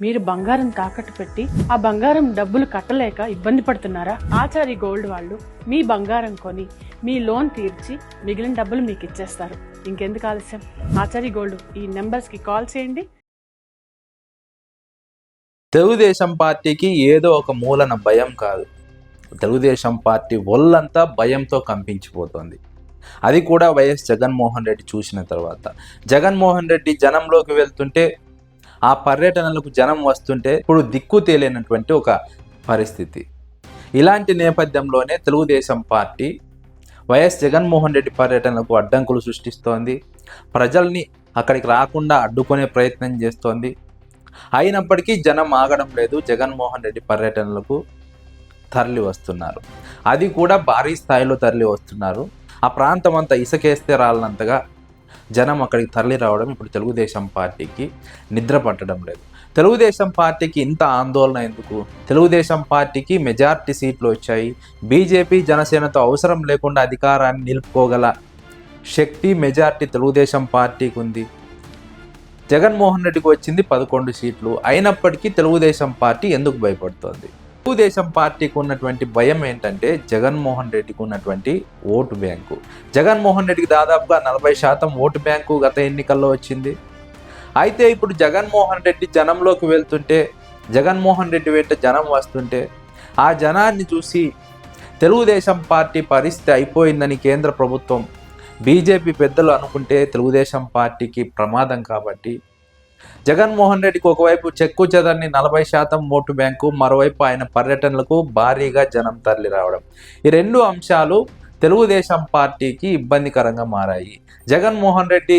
మీరు బంగారం తాకట్టు పెట్టి ఆ బంగారం డబ్బులు కట్టలేక ఇబ్బంది పడుతున్నారా? ఆచారి గోల్డ్ వాళ్ళు మీ బంగారం కొని మీ లోన్ తీర్చి మిగిలిన డబ్బులు మీకు ఇచ్చేస్తారు. ఇంకెందుకు ఆలస్యం? ఆచారి గోల్డ్ ఈ నెంబర్స్కి కాల్ చేయండి. తెలుగుదేశం పార్టీకి ఏదో ఒక మూలన భయం కాదు. తెలుగుదేశం పార్టీ ఒళ్ళంతా భయంతో కంపించిపోతుంది. అది కూడా వైఎస్ జగన్మోహన్ రెడ్డి చూసిన తర్వాత. జగన్మోహన్ రెడ్డి జనంలోకి వెళ్తుంటే ఆ పర్యటనలకు జనం వస్తుంటే ఇప్పుడు దిక్కు తేలినటువంటి ఒక పరిస్థితి. ఇలాంటి నేపథ్యంలోనే తెలుగుదేశం పార్టీ వైఎస్ జగన్మోహన్ రెడ్డి పర్యటనలకు అడ్డంకులు సృష్టిస్తోంది. ప్రజల్ని అక్కడికి రాకుండా అడ్డుకునే ప్రయత్నం చేస్తోంది. అయినప్పటికీ జనం ఆగడం లేదు. జగన్మోహన్ రెడ్డి పర్యటనలకు తరలి వస్తున్నారు. అది కూడా భారీ స్థాయిలో తరలి వస్తున్నారు. ఆ ప్రాంతం అంతా ఇసుకేస్తే రాలనంతగా జనం అక్కడికి తరలి రావడం ఇప్పుడు తెలుగుదేశం పార్టీకి నిద్ర పట్టడం లేదు. తెలుగుదేశం పార్టీకి ఇంత ఆందోళన ఎందుకు? తెలుగుదేశం పార్టీకి మెజార్టీ సీట్లు వచ్చాయి. బీజేపీ జనసేనతో అవసరం లేకుండా అధికారాన్ని నిలుపుకోగల శక్తి మెజార్టీ తెలుగుదేశం పార్టీకి ఉంది. జగన్మోహన్ రెడ్డికి వచ్చింది పదకొండు సీట్లు. అయినప్పటికీ తెలుగుదేశం పార్టీ ఎందుకు భయపడుతోంది? తెలుగుదేశం పార్టీకి ఉన్నటువంటి భయం ఏంటంటే జగన్మోహన్ రెడ్డికి ఉన్నటువంటి ఓటు బ్యాంకు. జగన్మోహన్ రెడ్డికి దాదాపుగా నలభై శాతం ఓటు బ్యాంకు గత ఎన్నికల్లో వచ్చింది. అయితే ఇప్పుడు జగన్మోహన్ రెడ్డి జనంలోకి వెళ్తుంటే జగన్మోహన్ రెడ్డి వెంట జనం వస్తుంటే ఆ జనాన్ని చూసి తెలుగుదేశం పార్టీ పరిస్థితి అయిపోయిందని కేంద్ర ప్రభుత్వం బీజేపీ పెద్దలు అనుకుంటే తెలుగుదేశం పార్టీకి ప్రమాదం కాబట్టి జగన్మోహన్ రెడ్డికి ఒకవైపు చెక్కు చెదర్ని నలభై శాతం ఓటు బ్యాంకు మరోవైపు ఆయన పర్యటనలకు భారీగా జనం తరలి రావడం. ఈ రెండు అంశాలు తెలుగుదేశం పార్టీకి ఇబ్బందికరంగా మారాయి. జగన్మోహన్ రెడ్డి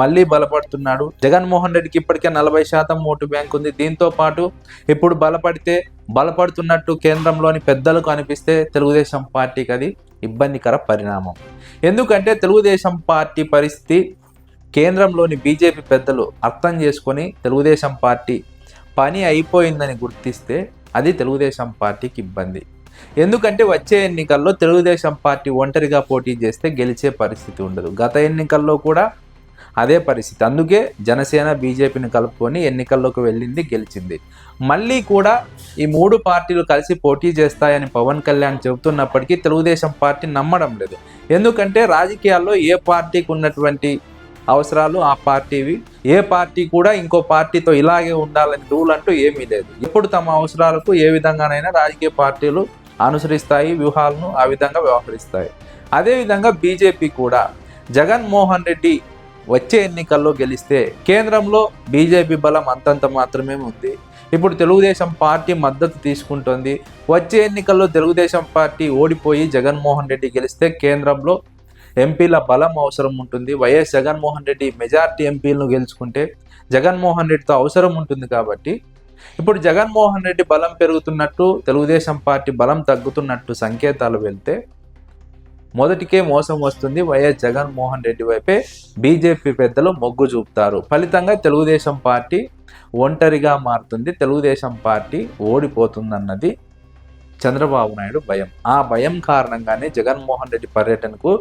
మళ్ళీ బలపడుతున్నాడు. జగన్మోహన్ రెడ్డికి ఇప్పటికే నలభై శాతం ఓటు బ్యాంక్ ఉంది. దీంతో పాటు ఇప్పుడు బలపడితే బలపడుతున్నట్టు కేంద్రంలోని పెద్దలకు అనిపిస్తే తెలుగుదేశం పార్టీకి అది ఇబ్బందికర పరిణామం. ఎందుకంటే తెలుగుదేశం పార్టీ పరిస్థితి కేంద్రంలోని బీజేపీ పెద్దలు అర్థం చేసుకొని తెలుగుదేశం పార్టీ పని అయిపోయిందని గుర్తిస్తే అది తెలుగుదేశం పార్టీకి ఇబ్బంది. ఎందుకంటే వచ్చే ఎన్నికల్లో తెలుగుదేశం పార్టీ ఒంటరిగా పోటీ చేస్తే గెలిచే పరిస్థితి ఉండదు. గత ఎన్నికల్లో కూడా అదే పరిస్థితి. అందుకే జనసేన బీజేపీని కలుపుకొని ఎన్నికల్లోకి వెళ్ళింది గెలిచింది. మళ్ళీ కూడా ఈ మూడు పార్టీలు కలిసి పోటీ చేస్తాయని పవన్ కళ్యాణ్ చెబుతున్నప్పటికీ తెలుగుదేశం పార్టీ నమ్మడం లేదు. ఎందుకంటే రాజకీయాల్లో ఏ పార్టీకి ఉన్నటువంటి అవసరాలు ఆ పార్టీవి. ఏ పార్టీ కూడా ఇంకో పార్టీతో ఇలాగే ఉండాలని రూల్ అంటూ ఏమీ లేదు. ఇప్పుడు తమ అవసరాలకు ఏ విధంగానైనా రాజకీయ పార్టీలు అనుసరిస్తాయి వ్యూహాలను ఆ విధంగా వ్యవహరిస్తాయి. అదేవిధంగా బీజేపీ కూడా. జగన్మోహన్ రెడ్డి వచ్చే ఎన్నికల్లో గెలిస్తే కేంద్రంలో బీజేపీ బలం అంతంత మాత్రమే ఉంది. ఇప్పుడు తెలుగుదేశం పార్టీ మద్దతు తీసుకుంటుంది. వచ్చే ఎన్నికల్లో తెలుగుదేశం పార్టీ ఓడిపోయి జగన్మోహన్ రెడ్డి గెలిస్తే కేంద్రంలో ఎంపీల బలం అవసరం ఉంటుంది. వైఎస్ జగన్మోహన్ రెడ్డి మెజార్టీ ఎంపీలను గెలుచుకుంటే జగన్మోహన్ రెడ్డితో అవసరం ఉంటుంది కాబట్టి ఇప్పుడు జగన్మోహన్ రెడ్డి బలం పెరుగుతున్నట్టు తెలుగుదేశం పార్టీ బలం తగ్గుతున్నట్టు సంకేతాలు వెళ్తే మొదటికే మోసం వస్తుంది వైఎస్ జగన్మోహన్ రెడ్డి వైపే బీజేపీ పెద్దలు మొగ్గు చూపుతారు. ఫలితంగా తెలుగుదేశం పార్టీ ఒంటరిగా మారుతుంది తెలుగుదేశం పార్టీ ఓడిపోతుందన్నది చంద్రబాబు నాయుడు భయం. ఆ భయం కారణంగానే జగన్మోహన్ రెడ్డి పర్యటనకు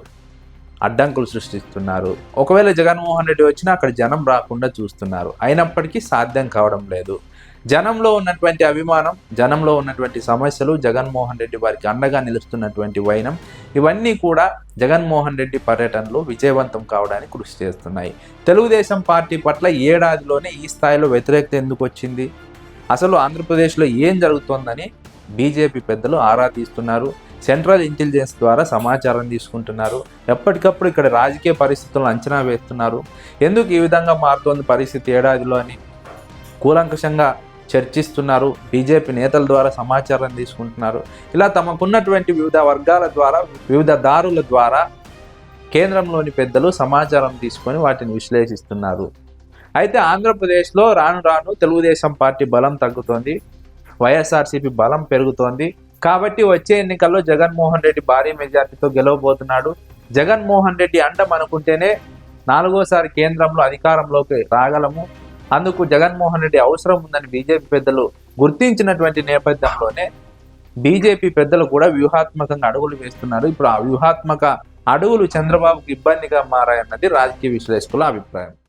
అడ్డంకులు సృష్టిస్తున్నారు. ఒకవేళ జగన్మోహన్ రెడ్డి వచ్చినా అక్కడ జనం రాకుండా చూస్తున్నారు. అయినప్పటికీ సాధ్యం కావడం లేదు. జనంలో ఉన్నటువంటి అభిమానం జనంలో ఉన్నటువంటి సమస్యలు జగన్మోహన్ రెడ్డి వారికి అండగా నిలుస్తున్నటువంటి వైనం ఇవన్నీ కూడా జగన్మోహన్ రెడ్డి పర్యటనలో విజయవంతం కావడానికి కృషి చేస్తున్నాయి. తెలుగుదేశం పార్టీ పట్ల ఏడాదిలోనే ఈ స్థాయిలో వ్యతిరేకత ఎందుకు వచ్చింది? అసలు ఆంధ్రప్రదేశ్లో ఏం జరుగుతోందని బీజేపీ పెద్దలు ఆరా తీస్తున్నారు. సెంట్రల్ ఇంటెలిజెన్స్ ద్వారా సమాచారం తీసుకుంటున్నారు. ఎప్పటికప్పుడు ఇక్కడ రాజకీయ పరిస్థితులను అంచనా వేస్తున్నారు. ఎందుకు ఈ విధంగా మారుతోంది పరిస్థితి ఏడాదిలో అని కూలంకషంగా చర్చిస్తున్నారు. బీజేపీ నేతల ద్వారా సమాచారం తీసుకుంటున్నారు. ఇలా తమకున్నటువంటి వివిధ వర్గాల ద్వారా వివిధ దారుల ద్వారా కేంద్రంలోని పెద్దలు సమాచారం తీసుకొని వాటిని విశ్లేషిస్తున్నారు. అయితే ఆంధ్రప్రదేశ్లో రాను రాను తెలుగుదేశం పార్టీ బలం తగ్గుతోంది. వైఎస్ఆర్సీపీ బలం పెరుగుతోంది. కాబట్టి వచ్చే ఎన్నికల్లో జగన్మోహన్ రెడ్డి భారీ మెజార్టీతో గెలవబోతున్నాడు. జగన్మోహన్ రెడ్డి అండం అనుకుంటేనే నాలుగోసారి కేంద్రంలో అధికారంలోకి రాగలము. అందుకు జగన్మోహన్ రెడ్డి అవసరం ఉందని బీజేపీ పెద్దలు గుర్తించినటువంటి నేపథ్యంలోనే బీజేపీ పెద్దలు కూడా వ్యూహాత్మకంగా అడుగులు వేస్తున్నారు. ఇప్పుడు ఆ వ్యూహాత్మక అడుగులు చంద్రబాబుకి ఇబ్బందిగా మారాయన్నది రాజకీయ విశ్లేషకుల అభిప్రాయం.